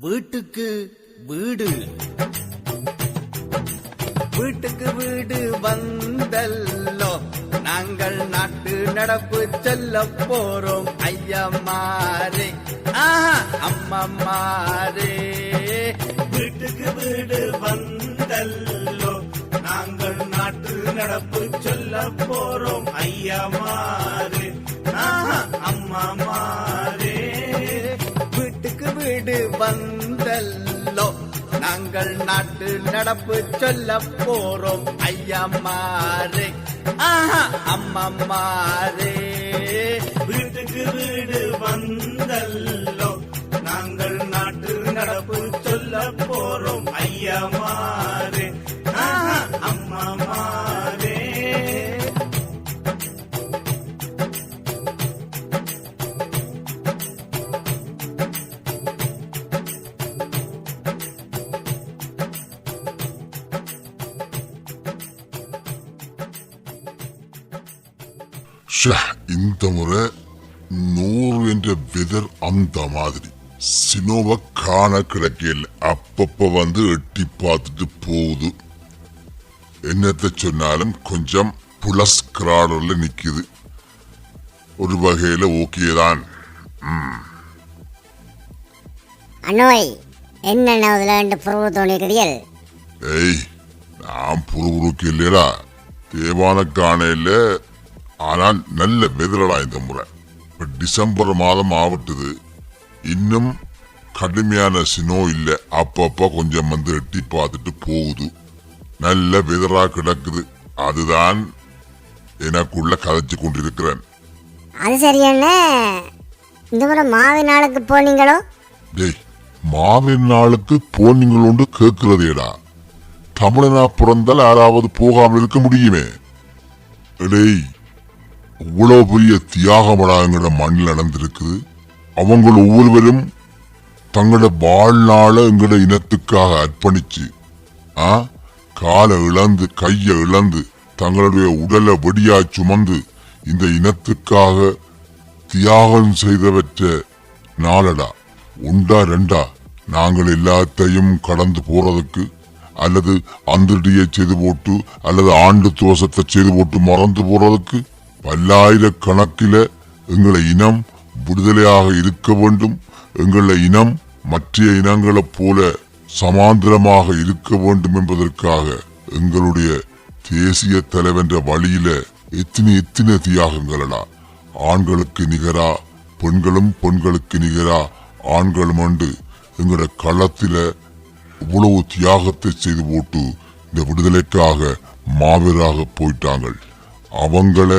வீட்டுக்கு வீடு. வீட்டுக்கு வீடு வந்தல்லோ நாங்கள் நாட்டு நடப்பு செல்ல போறோம் ஐயம்மாரே. ஆஹா அம்மம்மாரே. வீட்டுக்கு வீடு வந்தல்லோ நாங்கள் நாட்டு நடப்பு சொல்ல போறோம் ஐயம்மாரே. ஆஹா, அம்மாமாரே வீடு வந்தல்லோ. நாங்கள் நாட்டு நடப்பு சொல்ல போறோம் ஐயா மாறே ஆஹா அம்மா மாறே வீட்டுக்கு வீடு வந்தல்லோ. நாங்கள் நாட்டு நடப்பு இந்த முறை நூறு என்ற வெதர் அந்த மாதிரி. சினோவ காண கிடைக்கல அப்பப்ப வந்து எட்டி பார்த்துட்டு போகுது. என்னத்த சொன்னாலும் கொஞ்சம் புலஸ் கிராடர்ல நிக்குது. ஒரு வகையில ஓகே தான். அண்ணோய் என்னென்ன அதில் ரெண்டு புறவு தோணிக்கிறீர்கள் ஏய் நான் புருவுருக்கு இல்லையடா. தேவான காணையில ஆனால் நல்ல வெதரடா இந்த முறை. இப்ப டிசம்பர் மாதம் ஆவட்டுது இன்னும் கடுமையான சினோ இல்ல. அப்பப்ப கொஞ்சம் வந்து எட்டி பார்த்துட்டு போகுது. நல்ல வெதரா கிடக்குது. அதுதான் எனக்குள்ள கதைச்சு கொண்டிருக்கிறேன். அது சரியண்ணே இந்த முறை மாவி நாளுக்கு போனீங்களோ? டேய் மாவின் நாளுக்கு போனீங்களோண்டு கேட்கிறதேடா தமிழனா பிறந்தால் யாராவது போகாமல் இருக்க முடியுமே. டேய் இவ்வளோ பெரிய தியாகமடாங்கிற மண்ணில் நடந்திருக்குது. அவங்க ஒவ்வொருவரும் தங்களோட வாழ்நாள எங்களோட இனத்துக்காக அர்ப்பணிச்சு ஆ? காலை இழந்து கையை இழந்து தங்களுடைய உடலை வெடியா சுமந்து இந்த இனத்துக்காக தியாகம் செய்தவற்ற நாளடா உண்டா ரெண்டா நாங்கள் எல்லாத்தையும் கடந்து போறதுக்கு அல்லது அந்திரியை செய்து போட்டு அல்லது ஆண்டு தோசத்தை செய்து போட்டு மறந்து போறதுக்கு? பல்லாயிரக்கணக்கில எங்களை இனம் விடுதலையாக இருக்க வேண்டும். எங்களை இனம் மற்ற இனங்களைப் போல சமாந்திரமாக இருக்க வேண்டும் என்பதற்காக எங்களுடைய தேசிய தலைவன்ற வழியில எத்தனை எத்தனை தியாகங்களடா. ஆண்களுக்கு நிகரா பெண்களும் பெண்களுக்கு நிகரா ஆண்களும் அண்டு எங்களோட களத்தில் இவ்வளவு தியாகத்தை செய்து போட்டு இந்த விடுதலைக்காக மாவீராக போயிட்டாங்கள். அவங்கள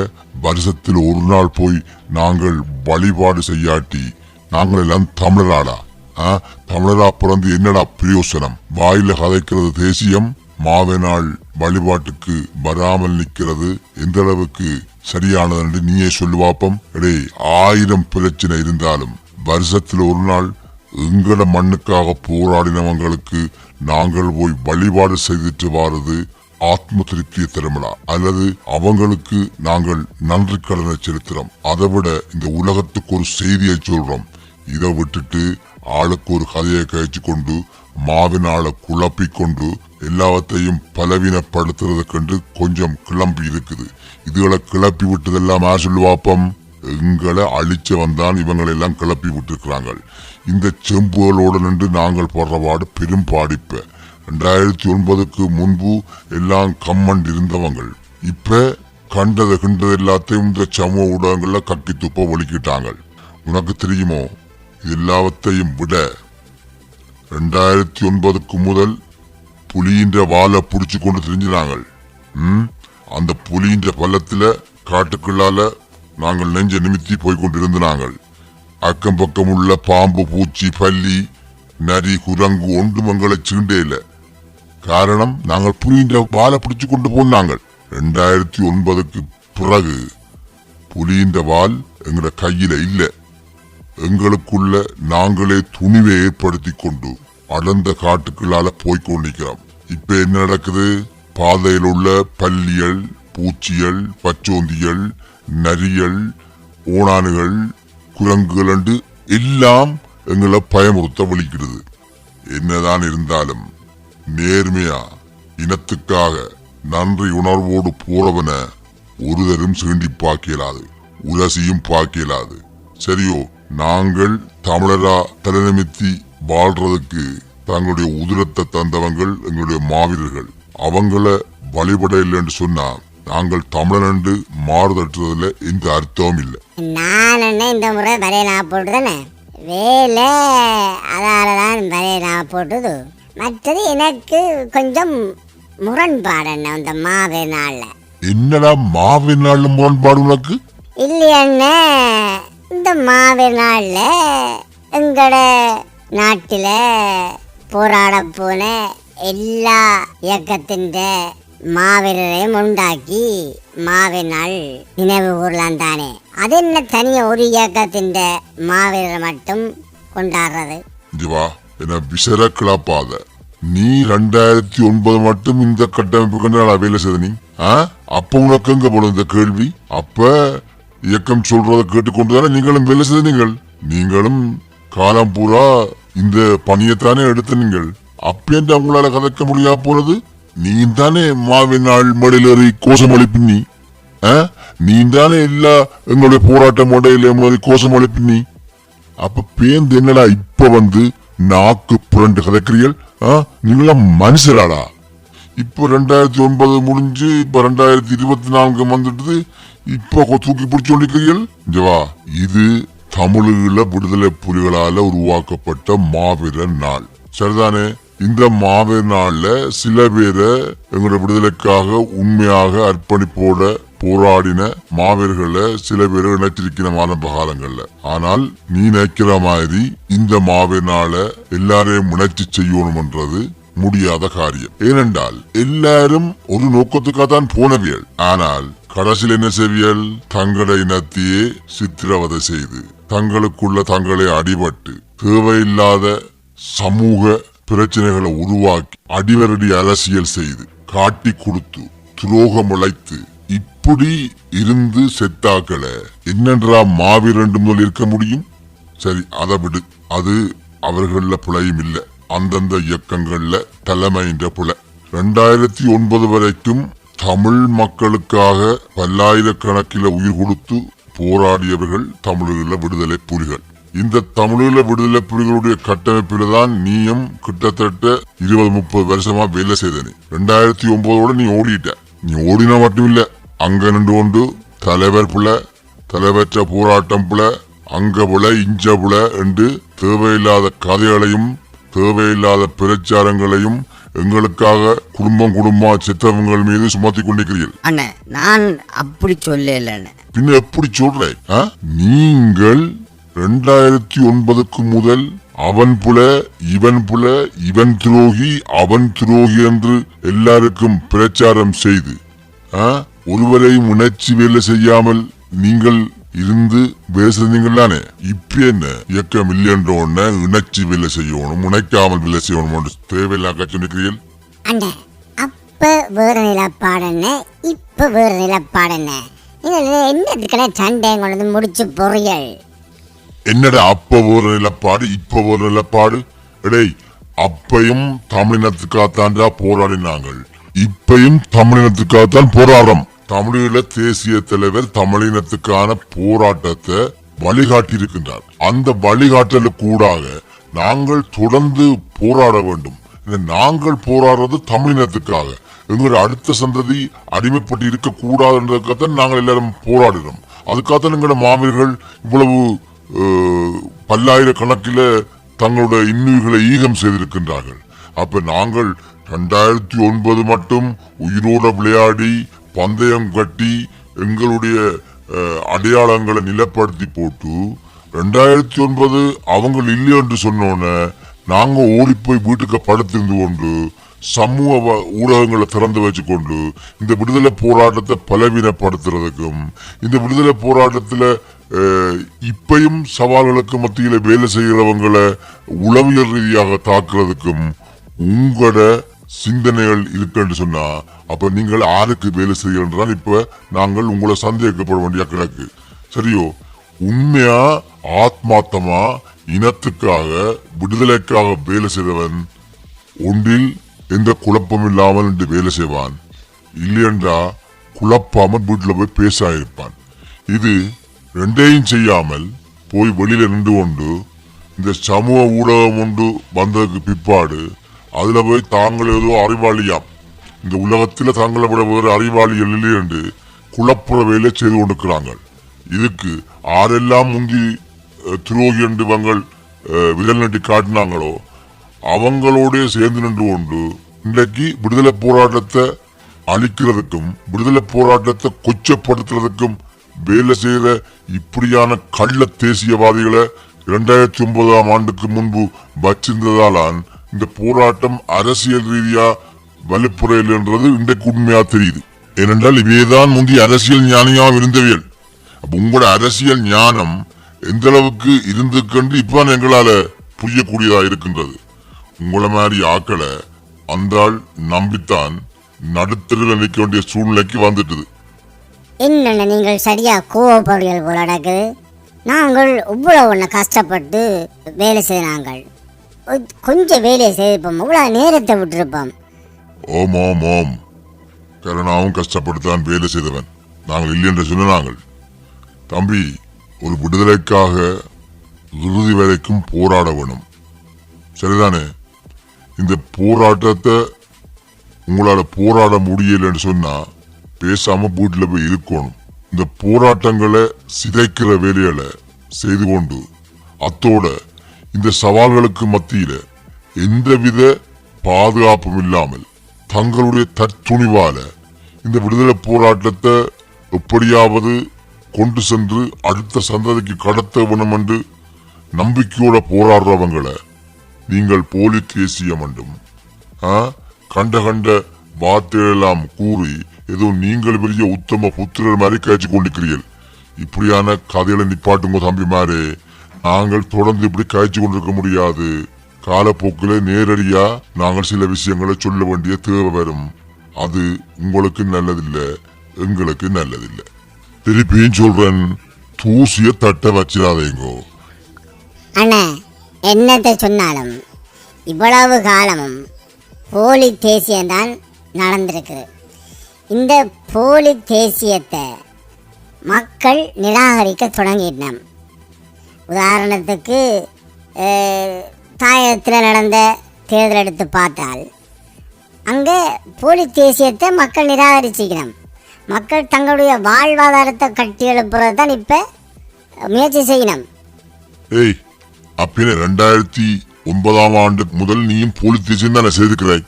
வருஷத்தில் ஒரு நாள் போய் நாங்கள் வழிபாடு செய்யாட்டி நாங்கள் எல்லாம் தமிழராடா ஆ? தமிழரா பிறந்து என்னடா பிரயோசனம் வாயில கதைக்கிறது தேசியம் மாவனாள் வழிபாட்டுக்கு வராமல் நிற்கிறது எந்த அளவுக்கு சரியானது என்று நீயே சொல்லுவாப்பம் எடே ஆயிரம் பிரச்சனை இருந்தாலும் வருஷத்தில் ஒரு நாள் எங்கள மண்ணுக்காக போராடினவங்களுக்கு நாங்கள் போய் வழிபாடு செய்துட்டு வாரது ஆத்ம திருப்தியை தருமலா அல்லது அவங்களுக்கு நாங்கள் நன்றி கடனை செலுத்துறோம் அதை விட இந்த உலகத்துக்கு ஒரு செய்தியை சொல்றோம். இதை விட்டுட்டு ஆளுக்கு ஒரு கதையை கழிச்சு கொண்டு மாவினால குழப்பிக்கொண்டு எல்லாவற்றையும் பலவீனப்படுத்துறது கண்டு கொஞ்சம் கிளம்பி இருக்குது. இதுகளை கிளப்பி விட்டதெல்லாம் யார் சொல்லுவாப்பம் எங்களை அழிச்ச வந்தான் இவங்களை எல்லாம் கிளப்பி விட்டுருக்கிறாங்க. இந்த செம்புகளோடு நின்று நாங்கள் போடுறபாடு பெரும் பாடிப்பேன் ரெண்டாயிரத்தி ஒன்பதுக்கு முன்பு எல்லாம் கம்மண்ட் இருந்தவங்கள். இப்ப கண்டது கண்டது எல்லாத்தையும் இந்த சமூக ஊடகங்கள்ல கக்கி துப்ப ஒழிக்கிட்டாங்க உனக்கு தெரியுமோ? இது எல்லாவற்றையும் விட ரெண்டாயிரத்தி ஒன்பதுக்கு முதல் புலியின்ற வாலை பிடிச்சு கொண்டு தெரிஞ்சினாங்க ம்? அந்த புலியின்ற பள்ளத்தில் காட்டுக்குள்ளால நாங்கள் நெஞ்ச நிமித்தி போய் இருந்தாங்க அக்கம் பக்கம் உள்ள பாம்பு பூச்சி பல்லி நரி குரங்கு ஒன்றும் எங்களை சீண்டே இல்லை. காரணம் நாங்கள் புலியின்ற வாலை பிடிச்சு கொண்டு போனாங்க ரெண்டாயிரத்தி ஒன்பதுக்கு பிறகு புலியின்ற வால் எங்கட கையில இல்ல. எங்களுக்குள்ள நாங்களே துணிவை ஏற்படுத்தி கொண்டு அடர்ந்த காட்டுக்குள்ளால போய்கொண்டிருக்கிறோம் இப்ப என்ன நடக்குது? பாதையில் உள்ள பல்லியல் பூச்சியல் பச்சோந்தியல் நரியல் ஓணானுகள் குரங்குகள் என்று எல்லாம் எங்களை பயமுறுத்த வலிக்கிறது. என்னதான் இருந்தாலும் நேர்மையா இனத்துக்காக நன்றி உணர்வோடு போறவன ஒருதரும் சீண்டி பார்க்கலாது உரசியும் பார்க்கலாது சரியோ நாங்கள் தமிழரா தலைநிமித்தி வாழ்றதுக்கு தங்களுடைய உதிரத்தை தந்தவங்கள் எங்களுடைய மாவீரர்கள். அவங்கள வழிபட இல்லைன்னு சொன்னா நாங்கள் தமிழன் என்று மாறுதட்டுறதுல எந்த அர்த்தமும் இல்லை. நான் இந்த முறை வரைய நான் போட்டுதானே? வேலை அதால தான் வரைய நான் போட்டுது. மற்றது எனக்கு கொஞ்சம் முரண்பாடு என்ன இந்த மாவே நாளில். என்னடா மாவின் நாள் முரண்பாடு உனக்கு? இல்லையண்ணே இந்த மாவே நாளில் எங்களோட நாட்டில் போராட போன எல்லா இயக்கத்தின் மாவீரரையும் உண்டாக்கி மாவே நாள் நினைவு கூறலாம் தானே. அது என்ன தனியா ஒரு இயக்கத்தின் மாவீரரை மட்டும் கொண்டாடுறது? என என்ன விசர கிளப்பாத நீ ரெண்டாயிரத்தி ஒன்பது மட்டும் இந்த கட்டமைப்பு கண்டு நான் வேலை செய்த நீ ஆ? அப்ப உனக்கு எங்க போன இந்த கேள்வி? அப்ப இயக்கம் சொல்றதை கேட்டுக்கொண்டு தானே நீங்களும் வேலை செய்த நீங்கள்? நீங்களும் காலம் பூரா இந்த பணியைத்தானே எடுத்த நீங்கள்? அப்பேண்டு அவங்களால கதைக்க முடியா போறது? நீ தானே மாவின் நாள் மடிலேறி கோஷம் அளிப்பின் ஆ? நீ தானே எல்லா எங்களுடைய போராட்ட மடையில மாதிரி கோஷம் அளிப்பின் நீ? அப்ப பேந்து என்னடா இப்ப வந்து நாக்கு புரண்டு கதைக்கிறீர்கள் ஆ? நீங்களாம் மனுஷராடா? இப்ப ரெண்டாயிரத்தி ஒன்பது முடிஞ்சு இப்ப ரெண்டாயிரத்தி இருபத்தி நான்கு வந்துட்டு இப்ப தூக்கி பிடிச்சு கொண்டிருக்கிறீர்கள் ஜவா இது தமிழீழ விடுதலை புலிகளால உருவாக்கப்பட்ட மாவீரன் நாள். சரிதானே? இந்த மாவீரர் நாள்ல சில பேரை எங்களோட விடுதலைக்காக உண்மையாக அர்ப்பணிப்போட போராடின மாவீரர்களை சில பேரை இணைச்சிருக்கிற ஆரம்ப காலங்கள்ல ஆனால் நீ நினைக்கிற மாதிரி இந்த மாவீரர் நாளை எல்லாரையும் இணைச்சு செய்யணும்ன்றது முடியாத காரியம். ஏனென்றால் எல்லாரும் ஒரு நோக்கத்துக்காக தான் போனவியல். ஆனால் கடைசியில் என்ன செய்வியல்? தங்களை இனத்தையே சித்திரவதை செய்து தங்களுக்குள்ள தங்களை அடிபட்டு தேவையில்லாத சமூக பிரச்சனைகளை உருவாக்கி அடிவரடி அரசியல் செய்து காட்டி கொடுத்து துரோகம் உழைத்து இப்படி இருந்து செத்தாக்களை என்னன்றா மாவீரண்டு முதல் இருக்க முடியும்? சரி அதை விடு. அது அவர்கள புலையும் இல்ல. அந்தந்த இயக்கங்கள்ல தலைமைன்ற புலை ரெண்டாயிரத்தி ஒன்பது வரைக்கும் தமிழ் மக்களுக்காக பல்லாயிரக்கணக்கில் உயிர் கொடுத்து போராடியவர்கள் தமிழீழ விடுதலை புலிகள். இந்த தமிழீழ விடுதலை புலிகளுடைய கட்டமைப்பில தான் நீயும் கிட்டத்தட்ட இருபது முப்பது வருஷமா வேலை செய்த நீ ரெண்டாயிரத்தி ஒன்பதோட நீ ஓடிட்ட. நீ ஓடினா மட்டும் இல்ல அங்க நின்று கொண்டு தலைவர் புல தலைவற்ற போராட்டம் புல அங்க புல இஞ்ச புல என்று தேவையில்லாத கதைகளையும் தேவையில்லாத பிரச்சாரங்களையும் எங்களுக்காக குடும்பம் குடும்பமா செத்தவங்கள் மீது சுமத்தி கொண்டிருக்கிறீர்கள். அண்ணே நான் அப்படி சொல்லல பின்ன எப்படி சொல்ற? ஆ? நீங்கள் ரெண்டாயிரத்தி ஒன்பதுக்கு முதல் அவன் புல இவன் புல இவன் துரோகி அவன் துரோகி என்று எல்லாருக்கும் பிரச்சாரம் செய்து ஆ? ஒருவரையும் உணர்ச்சி வேலை செய்யாமல் நீங்கள் இருந்து பேசுறீங்கள் இப்ப என்ன? இயக்கம் இல்லைன்ற உடனே இணைச்சி வேலை செய்யணும் உணைக்காமல் வேலை செய்யணும் என்று தேவையில்லாம சொன்னிக்கிறீர்கள் அப்ப வேற நிலப்பாடுன்னு இப்ப வேற நிலப்பாடுன்னு என்ன? என்னதுக்கன சண்டை கொண்டு முடிச்சு பொறியல் என்னடா அப்ப ஒரு நிலப்பாடு இப்ப ஒரு நிலப்பாடு? இடேய் அப்பையும் தமிழினத்துக்காகத்தான்டா போராடினாங்கள். இப்பையும் தமிழினத்துக்காகத்தான் போராடுறோம். தமிழீழ தேசிய தலைவர் தமிழினத்துக்கான போராட்டத்தை வழிகாட்டி இருக்கின்றார் அந்த வழிகாட்டலுக்கு கூடாக நாங்கள் தொடர்ந்து போராட வேண்டும். இந்த நாங்கள் போராடுறது தமிழினத்துக்காக. எங்களுடைய அடுத்த சந்ததி அடிமைப்பட்டு இருக்க கூடாதுன்றதுக்காகத்தான் நாங்கள் எல்லாரும் போராடுகிறோம். அதுக்காகத்தான் எங்களோட மாவீர்கள் இவ்வளவு பல்லாயிரக்கணக்கில் தங்களோட இன்னுயிர்களை ஈகம் செய்திருக்கின்றார்கள். அப்ப நாங்கள் ரெண்டாயிரத்தி ஒன்பது மட்டும் உயிரோட விளையாடி பந்தயம் கட்டி எங்களுடைய அடையாளங்களை நிலப்படுத்தி போட்டு ரெண்டாயிரத்தி ஒன்பது அவங்க இல்லை என்று சொன்னோன்னே நாங்கள் ஓடிப்போய் வீட்டுக்கு படுத்திருந்து கொண்டு சமூக ஊடகங்களை திறந்து வச்சுக்கொண்டு இந்த விடுதலை போராட்டத்தை பலவீனப்படுத்துறதுக்கும் இந்த விடுதலை போராட்டத்தில் இப்பையும் சவால்களுக்கு மத்தியில் வேலை செய்கிறவங்களை உளவியல் ரீதியாக தாக்குறதுக்கும் உங்களோட சிந்தனைகள் இருக்குன்னு சொன்னா அப்ப நீங்கள் ஆருக்கு வேலை செய்யறதுதான் இப்ப நாங்கள் உங்களை சந்தேகப்பட வேண்டிய கிடக்கு சரியோ? உண்மையா ஆத்மாத்தமா இனத்துக்காக விடுதலைக்காக வேலை செய்தவன் ஒன்றில் எந்த குழப்பம் இல்லாமல் என்று வேலை செய்வான். இல்லையென்றா குழப்பாமல் வீட்டில் போய் பேச இருப்பான் இது ரெண்டையும் செய்யாமல் போய் வெளியில நின்று கொண்டு இந்த சமூக ஊடகம் ஒன்று வந்ததுக்கு பிற்பாடு அதுல போய் தாங்கள் ஏதோ அறிவாளியாம். இந்த உலகத்தில் தங்களை விட வேறு அறிவாளிகள் இல்லை என்று குழப்புற வேலை செய்து கொண்டிருக்கிறாங்க இதுக்கு ஆரெல்லாம் முந்தி துரோகி என்று இவங்கள் விரல் நட்டி காட்டினாங்களோ அவங்களோட சேர்ந்து நின்று கொண்டு இன்றைக்கு விடுதலை போராட்டத்தை அழிக்கிறதுக்கும் விடுதலை போராட்டத்தை கொச்சப்படுத்துறதுக்கும் வேலை செய்கிற இப்படியான கள்ள தேசியவாதிகளை இரண்டாயிரத்தி ஒன்பதாம் ஆண்டுக்கு முன்பு வச்சிருந்ததாலான் இந்த போராட்டம் அரசியல் ரீதியா வலுப்புறையில் என்றது இன்றைக்கு உண்மையா தெரியுது. ஏனென்றால் இவைதான் முந்தைய அரசியல் ஞானியாக இருந்தவியல் அப்போ உங்களோட அரசியல் ஞானம் எந்த அளவுக்கு இருந்துக்கண்டு இப்ப எங்களால புரியக்கூடியதா இருக்கின்றது. உங்களை மாதிரி ஆக்களை அந்த ஆள் நம்பித்தான் நடுத்தருவில் நிற்க வேண்டிய சூழ்நிலைக்கு வந்துட்டுது. என்னென்ன நீங்கள் சரியாக கோவப்படுகள் போல நடக்குது? நாங்கள் இவ்வளோ ஒன்று கஷ்டப்பட்டு வேலை செய்தாங்கள் கொஞ்சம் வேலையை செய்திருப்போம். இவ்வளோ நேரத்தை விட்டுருப்போம். ஓம் ஓம் ஓம் கருணாவும் கஷ்டப்பட்டுத்தான் வேலை செய்தவன். நாங்கள் இல்லை என்று சொன்னாங்கள் தம்பி ஒரு விடுதலைக்காக இறுதி வரைக்கும் போராட வேணும். சரிதானே? இந்த போராட்டத்தை உங்களால் போராட முடியலன்னு சொன்னால் பேசாம பூட்ல போய் இருக்கணும் இந்த போராட்டங்களை சிதைக்கிற வேலையில செய்து கொண்டு அத்தோட இந்த சவால்களுக்கு மத்தியில எந்தவித பாதுகாப்பும் இல்லாமல் தங்களுடைய தற்துணிவால இந்த விடுதலை போராட்டத்தை எப்படியாவது கொண்டு சென்று அடுத்த சந்ததிக்கு கடத்த வேணும் என்று நம்பிக்கையோட போராடுறவங்களை நீங்கள் போலி தேசியம் என்றும் ஆ, கண்ட கண்ட வார்த்தையெல்லாம் கூறி ஏதோ நீங்கள் பெரிய உத்தம புத்திரர் மாதிரி காய்ச்சி கொண்டிருக்கிறீர்கள். இப்படியான கதைகளை நிப்பாட்டுங்க தம்பிமாரு. நாங்கள் தொடர்ந்து இப்படி காய்ச்சி கொண்டிருக்க முடியாது. காலப்போக்கில் நேரடியா நாங்கள் சில விஷயங்களை சொல்ல வேண்டிய தேவை வரும். அது உங்களுக்கு நல்லதில்லை எங்களுக்கு நல்லதில்லை. திருப்பியும் சொல்றேன் தூசிய தட்ட வச்சிடாதீங்கோ. அண்ணா என்னத்தை சொன்னாலும் இவ்வளவு காலமும் போலி தேசியம்தான் நடந்திருக்கு. இந்த போலி தேசியத்தை மக்கள் நிராகரிக்க தொடங்கிட்டோம் உதாரணத்துக்கு தாயகத்தில் நடந்த தேர்தல் எடுத்து பார்த்தால் அங்கே போலி தேசியத்தை மக்கள் நிராகரிச்சுக்கணும் மக்கள் தங்களுடைய வாழ்வாதாரத்தை கட்டி எழுப்புறது தான் இப்போ முயற்சி செய்யணும் ஏய் அப்பின ரெண்டாயிரத்தி ஒன்பதாம் ஆண்டு முதல் நீயும் போலி தேசியம் தானே செய்திருக்கிறாய்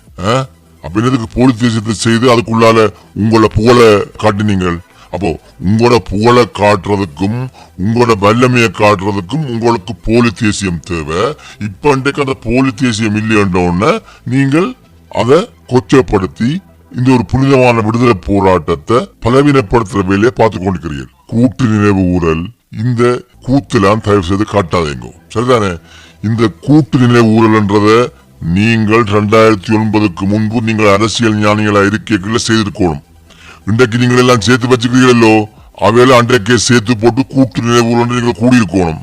ஆ? அப்ப என்னதுக்கு போலி செய்து அதுக்குள்ளால உங்களோட புகழ காட்டினீங்கள். அப்போ உங்களோட புகழை காட்டுறதுக்கும் உங்களோட வல்லமையை காட்டுறதுக்கும் உங்களுக்கு போலி தேசியம் தேவை. இப்ப அன்றைக்கு அந்த போலி தேசியம் இல்லைன்ற உடனே நீங்கள் அதை கொச்சப்படுத்தி இந்த ஒரு புனிதமான விடுதலை போராட்டத்தை பலவீனப்படுத்துற வேலையை பார்த்து கொண்டிருக்கிறீர்கள். கூட்டு நினைவு ஊழல் இந்த கூத்தெல்லாம் தயவு செய்து காட்டாதீங்க. சரிதானே? இந்த கூட்டு நினைவு ஊரல்ன்றத நீங்கள் ரெண்டாயிரத்தி ஒன்பதுக்கு முன்பு நீங்கள் அரசியல் ஞானிகளா இருக்கைகளை செய்திருக்கணும் இன்றைக்கு நீங்கள் எல்லாம் சேர்த்து வச்சுக்கிறீங்களோ அவையெல்லாம் அன்றைக்கே சேர்த்து போட்டு கூட்டு நினைவு நீங்கள் கூடியிருக்கணும்.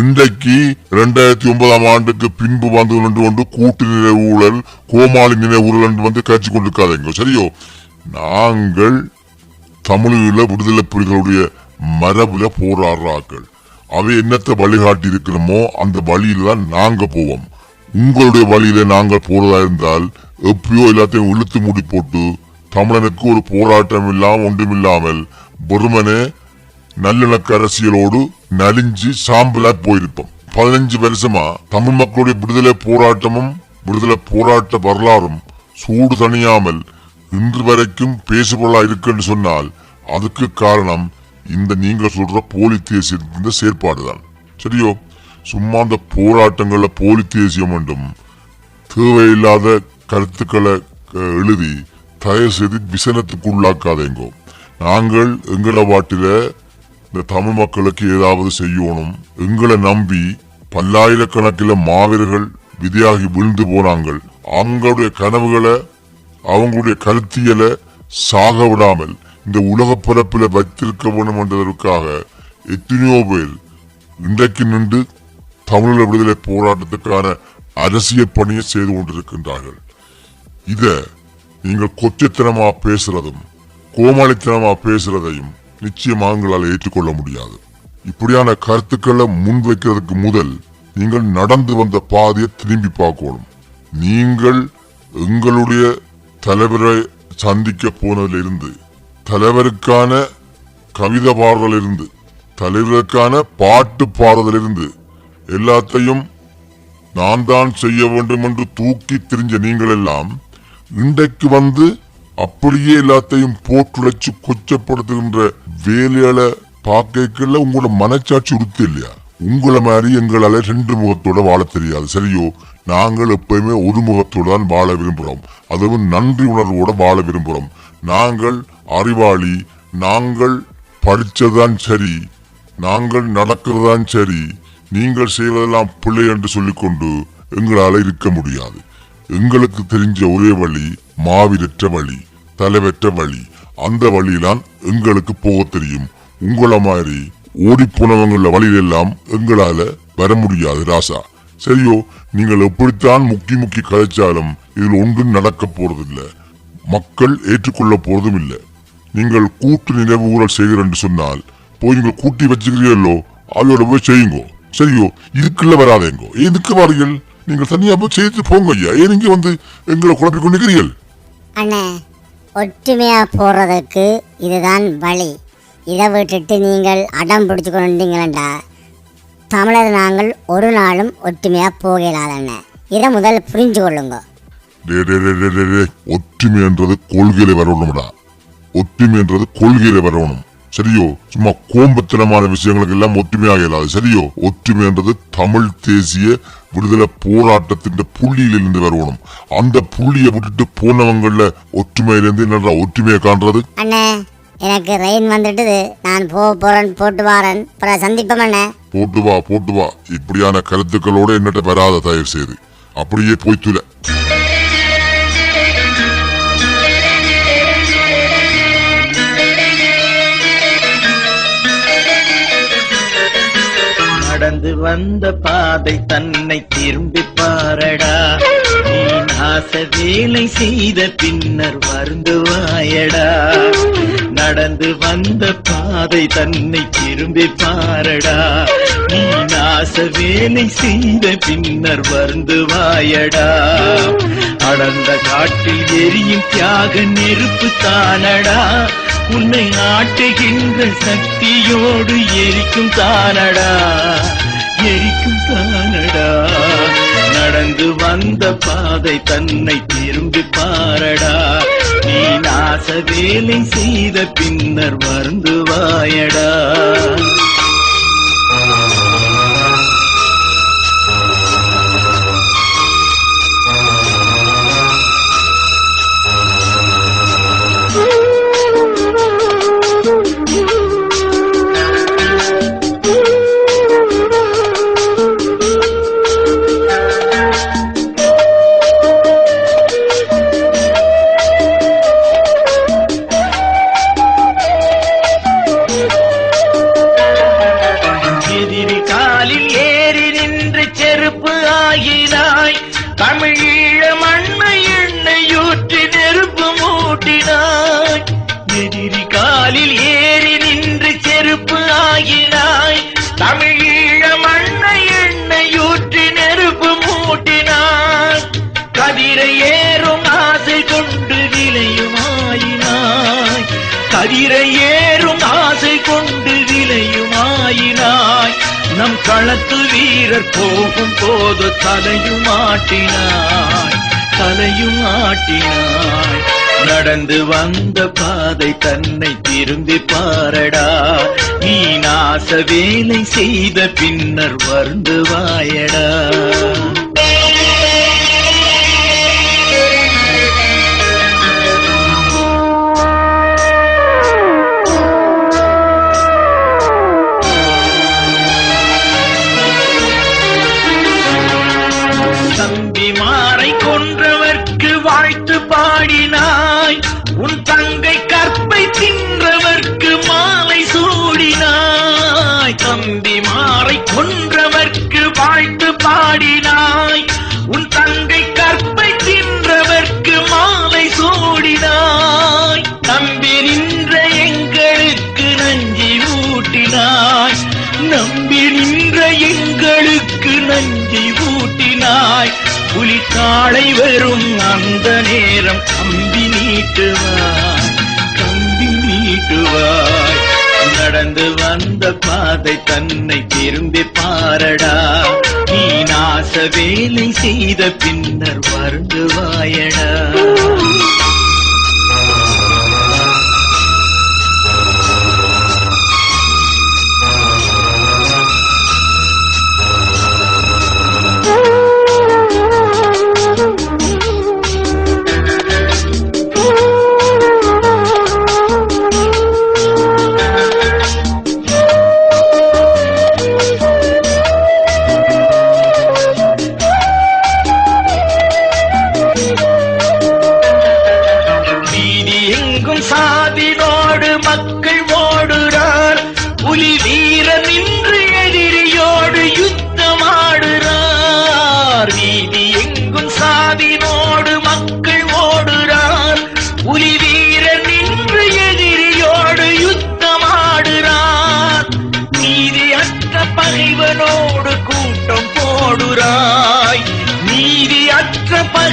இன்றைக்கு ரெண்டாயிரத்தி ஒன்பதாம் ஆண்டுக்கு பின்பு வந்து நின்று கொண்டு கூட்டு நினைவு ஊழல் கோமாளி நினைவு ஊழல் என்று வந்து கட்சி கொண்டிருக்காதீங்க. சரியோ? நாங்கள் தமிழீழ விடுதலை புலிகளுடைய மரபுல போராடுறாக்கள் அவை என்னத்தை வழிகாட்டி இருக்கிறோமோ அந்த வழியில தான் நாங்க போவோம். உங்களுடைய வழியில நாங்கள் போறதா இருந்தால் எப்பயோ எல்லாத்தையும் இழுத்து மூடி போட்டு தமிழனுக்கு ஒரு போராட்டம் இல்லாம ஒன்றுமில்லாமல் பொறுமனே நல்லிணக்க அரசியலோடு நலிஞ்சு சாம்பலா போயிருப்போம். பதினஞ்சு வருஷமா தமிழ் மக்களுடைய விடுதலை போராட்டமும் விடுதலை போராட்ட வரலாறும் சூடு தணியாமல் இன்று வரைக்கும் பேசுபொருளா இருக்குன்னு சொன்னால் அதுக்கு காரணம் இந்த நீங்க சொல்ற போலி தேசிய செயற்பாடுதான். சரியோ? சும்மா அந்த போராட்டங்களை போலி தேசியம் என்றும் தேவையில்லாத கருத்துக்களை எழுதி தயவு செய்து விசனத்துக்கு உள்ளாக்காதேங்கோ நாங்கள் எங்களை வாட்டில இந்த தமிழ் மக்களுக்கு ஏதாவது செய்யணும். எங்களை நம்பி பல்லாயிரக்கணக்கில் மாவீரர்கள் விதையாகி விழுந்து போனாங்கள். அவங்களுடைய கனவுகளை அவங்களுடைய கருத்தியலை சாக விடாமல் இந்த உலக பரப்பில் வைத்திருக்க வேண்டும் என்பதற்காக எத்தனையோ பேர் இன்றைக்கு நின்று தமிழீழ விடுதலை போராட்டத்துக்கான அரசியல் பணியை செய்து கொண்டிருக்கின்றார்கள். இத நீங்கள் கொச்சத்தனமா பேசுறதும் கோமாளித்தனமா பேசுறதையும் நிச்சயமாக உங்களால் ஏற்றுக்கொள்ள முடியாது. இப்படியான கருத்துக்களை முன்வைக்கிறதுக்கு முதல் நீங்கள் நடந்து வந்த பாதையை திரும்பி பார்க்கணும். நீங்கள் எங்களுடைய தலைவரை சந்திக்க போனதிலிருந்து தலைவருக்கான கவிதை பாடுறதிலிருந்து தலைவருக்கான பாட்டு பாடுறதிலிருந்து எல்லாத்தையும் நான் தான் செய்ய வேண்டும் என்று தூக்கி திரிஞ்ச நீங்கள் எல்லாம் இன்றைக்கு வந்து அப்படியே எல்லாத்தையும் போட்டுழைச்சு கொச்சப்படுத்துகின்ற வேலையால பார்க்கல உங்களோட மனச்சாட்சி உறுத்து இல்லையா? உங்களை மாதிரி எங்களால ரெண்டு முகத்தோட வாழ தெரியாது. சரியோ? நாங்கள் எப்பயுமே ஒரு முகத்தோட தான் வாழ விரும்புகிறோம் அதுவும் நன்றி உணர்வோட வாழ விரும்புகிறோம் நாங்கள் அறிவாளி நாங்கள் படிச்சதுதான் சரி நாங்கள் நடக்கிறதான் சரி நீங்கள் செய்வதெல்லாம் பிள்ளை என்று சொல்லிக்கொண்டு எங்களால இருக்க முடியாது. எங்களுக்கு தெரிஞ்ச ஒரே வழி மாவிரற்ற வழி தலைவற்ற வழி. அந்த வழியிலான் எங்களுக்கு போக தெரியும். உங்கள மாதிரி ஓடி போனவங்கள வழியிலெல்லாம் எங்களால வர முடியாது ராசா. சரியோ நீங்கள் எப்படித்தான் முக்கி முக்கி கதைச்சாலும் இதில் ஒன்றும் நடக்க போறதில்லை. மக்கள் ஏற்றுக்கொள்ள போறதும் இல்லை. நீங்கள் கூட்டு நினைவு ஊழல் செய்கிறேன் என்று சொன்னால் போய் நீங்கள் கூட்டி வச்சுக்கிறீர்களோ அதோட போய் செய்யுங்கோ. சரியோ இதுக்குள்ள வராதேங்கோ. எதுக்கு வாரீர்கள் நீங்கள் தனியா போய் செய்து போங்க ஐயா. ஏன் இங்க வந்து எங்களை குழப்பிக் கொண்டிருக்கிறீர்கள்? அண்ணே ஒற்றுமையாக போகிறதுக்கு இதுதான் வழி. இதை விட்டுட்டு நீங்கள் அடம் பிடிச்சு கொண்டீங்களா தமிழர் நாங்கள் ஒரு நாளும் ஒற்றுமையாக போகலாதண்ணே. இதை முதல் புரிஞ்சு கொள்ளுங்க. டே, டே, டே, டே, டே, டே. ஒற்றுமை என்றது கொள்கையில வரணும்டா. ஒற்றுமை என்றது கொள்கையில வரணும். சரியோ? சும்மா கோம்பத்தனமான விஷயங்களுக்கு எல்லாம் ஒற்றுமையாக இயலாது சரியோ? ஒற்றுமை என்றது தமிழ் தேசிய விடுதலை போராட்டத்தின் புள்ளியிலிருந்து வரணும். அந்த புள்ளியை விட்டுட்டு போனவங்கள ஒற்றுமையிலிருந்து என்னடா ஒற்றுமையை காண்றது? அண்ணே எனக்கு ரெயின் வந்துட்டுது. நான் போக போகிறேன் போட்டு வாரேன். அப்புறம் சந்திப்போம் அண்ணே. போட்டு வா போட்டு வா. இப்படியான கருத்துக்களோட என்னட்ட வராத தயவு செய்து. அப்படியே போய் நடந்து வந்த பாதை தன்னை திரும்பி பாரடா. நீ நாச வேலை செய்த பின்னர் வருந்துவாயடா நடந்து வந்த பாதை தன்னை திரும்பி பாரடா. நீ நாச வேலை செய்த பின்னர் வருந்துவாயடா அடர்ந்த காட்டில் எரியும் தியாக நெருப்பு தானடா. உன்னை ஆட்டுகின்ற சக்தியோடு எரிக்கும் தானடா. எரிக்கும் தானடா நடந்து வந்த பாதை தன்னை திரும்பி பாரடா. நீ நாச வேலை செய்த பின்னர் வருந்து வாயடா ஏறும் ஆசை கொண்டு விலையுமாயினாய் நம் களத்து வீரர் போகும் போது தலையும் ஆட்டினாய். தலையும் ஆட்டினாய். நடந்து வந்த பாதை தன்னை திரும்பி பாரடா. நீ நாச வேலை செய்த பின்னர் வருந்துவாயடா. நாளை வரும் அந்த நேரம் கம்பி நீட்டுவாய் கம்பி நீட்டுவாய். நடந்து வந்த பாதை தன்னை திரும்பி பாரடா. நீ நாச வேலை செய்த பின்னர் வருந்துவாயடா.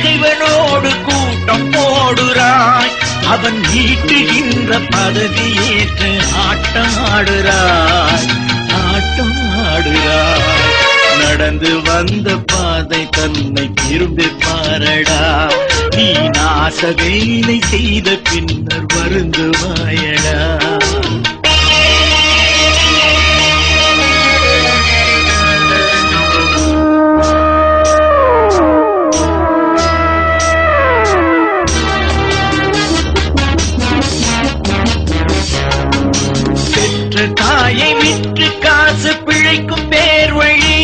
பகைவனோடு கூட்டம் போடுறாய். அவன் நீட்டுகின்ற பதவியேற்று ஆட்டம் ஆடுறாய் ஆட்டம் ஆடுறாய் நடந்து வந்த பாதை தன்னை திரும்பி பாரடா. நீ நாச வேலை செய்த பின்னர் வருந்துவாயடா. காசு பேர் வழி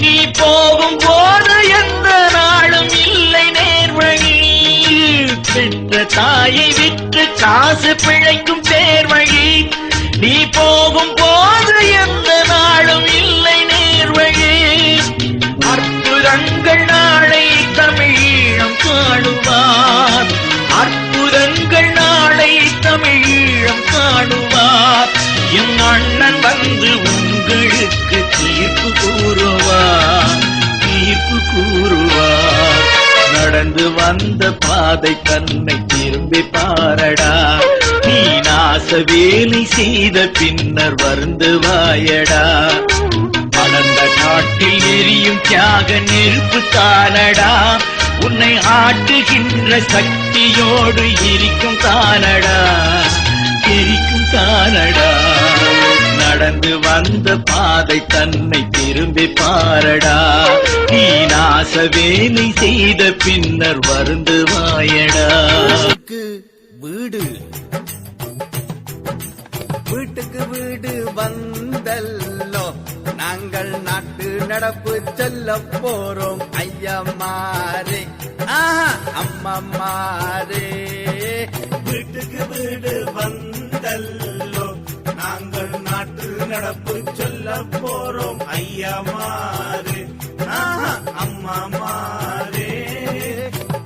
நீ போகும் போது எந்த நாளும் இல்லை நேர் வழி பெற்ற தாயை விற்று காசு பிழைக்கும் பேர் வழி நீ போகும் நடந்து வந்த பாதை தன்னை திரும்பி பாரடா. நீ நாச வேலை செய்த பின்னர் வருந்துவாயடா வளர்ந்த காட்டில் எரியும் தியாக நெருப்பு தானடா. உன்னை ஆட்டுகின்ற சக்தியோடு இருக்கும் தானடா. எரிக்கும் தானடா. நடந்து வந்த பாதை தன்னை திரும்பி பாரடா. நீ நாச வேலை செய்த பின்னர் வருந்து வாயடா. வீடு. வீட்டுக்கு வீடு வந்தல்லோ நாங்கள் நாட்டு நடப்பு சொல்ல போறோம் ஐயா ஐயம்மாரே. ஆஹா அம்மம்மாரே. வீட்டுக்கு வீடு வந்தல்லோ நடப்பு சொல்ல போறோம். ஐயா மாறு. அம்மா மாறே.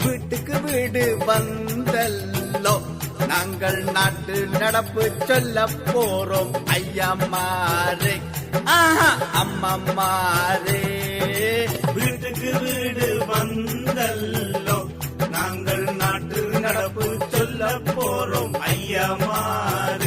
வீட்டுக்கு வீடு வந்தல்லோ. நாங்கள் நாட்டு நடப்பு சொல்ல போறோம். ஐயா மாறு. அம்மா மாறே. வீட்டுக்கு வீடு வந்தல்லோ. நாங்கள் நாட்டு நடப்பு சொல்ல போறோம். ஐயா மாறு.